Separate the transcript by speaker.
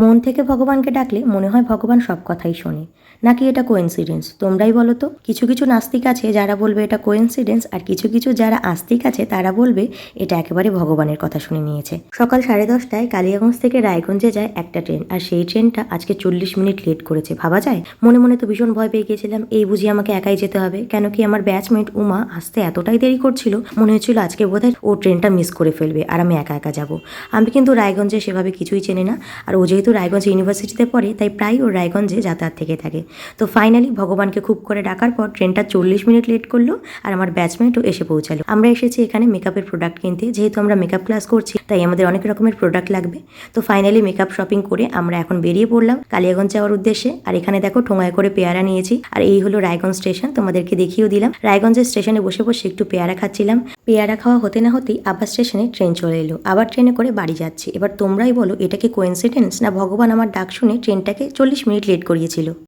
Speaker 1: মন থেকে ভগবানকে ডাকলে মনে হয় ভগবান সব কথাই শোনে। নাকি এটা কোয়েন্সিডেন্স তোমরাই বলো তো। কিছু কিছু নাস্তিক আছে যারা বলবে এটা কোয়েন্সিডেন্স আর কিছু কিছু যারা আস্তিক আছে তারা বলবে এটা একেবারে ভগবানের কথা শুনে নিয়েছে। সকাল সাড়ে দশটায় কালিয়াগঞ্জ থেকে রায়গঞ্জে যায় একটা ট্রেন, আর সেই ট্রেনটা আজকে চল্লিশ মিনিট লেট করেছে। ভাবা যায়? মনে মনে তো ভীষণ ভয় পেয়ে গেছিলাম এই বুঝি আমাকে একাই যেতে হবে? কেন কি আমার ব্যাচমেট উমা আসতে এতটাই দেরি করছিল? মনে হচ্ছিল আজকে বোধহয় ও ট্রেনটা মিস করে ফেলবে, আর আমি একা একা যাব। আমি কিন্তু রায়গঞ্জে সেভাবে কিছুই চেনে না, আর ও যেহেতু রায়গঞ্জ ইউনিভার্সিটিতে পড়ে, তাই প্রায় ও রায়গঞ্জে যাতায়াত থেকে থাকে। তো ফাইনালি ভগবানকে খুব করে ডাকার পর ট্রেনটা চল্লিশ মিনিট লেট করল আর আমার ব্যাচমেটও এসে পৌঁছালো। আমরা এসেছি এখানে মেকআপের প্রোডাক্ট কিনতে। যেহেতু আমরা মেকআপ ক্লাস করছি, তাই আমাদের অনেক রকমের প্রোডাক্ট লাগবে। তো ফাইনালি মেকআপ শপিং করে আমরা এখন বেরিয়ে পড়লাম কালিয়াগঞ্জ যাওয়ার উদ্দেশ্যে। আর এখানে দেখো ঠোঙায় করে পেয়ারা নিয়েছি। আর এই হলো রায়গঞ্জ স্টেশন তোমাদেরকে দেখিয়েও দিলাম। রায়গঞ্জের স্টেশনে বসে বসে একটু পেয়ারা খাচ্ছিলাম। পেয়ারা খাওয়া হতে না হতেই আবার স্টেশনে ট্রেন চলে এলো। আবার ট্রেনে করে বাড়ি যাচ্ছি। এবার তোমরাই বলো, এটা কি কোয়েন্সিডেন্স না ভগবান আমার ডাক শুনে ট্রেনটাকে চল্লিশ মিনিট লেট করিয়েছিল।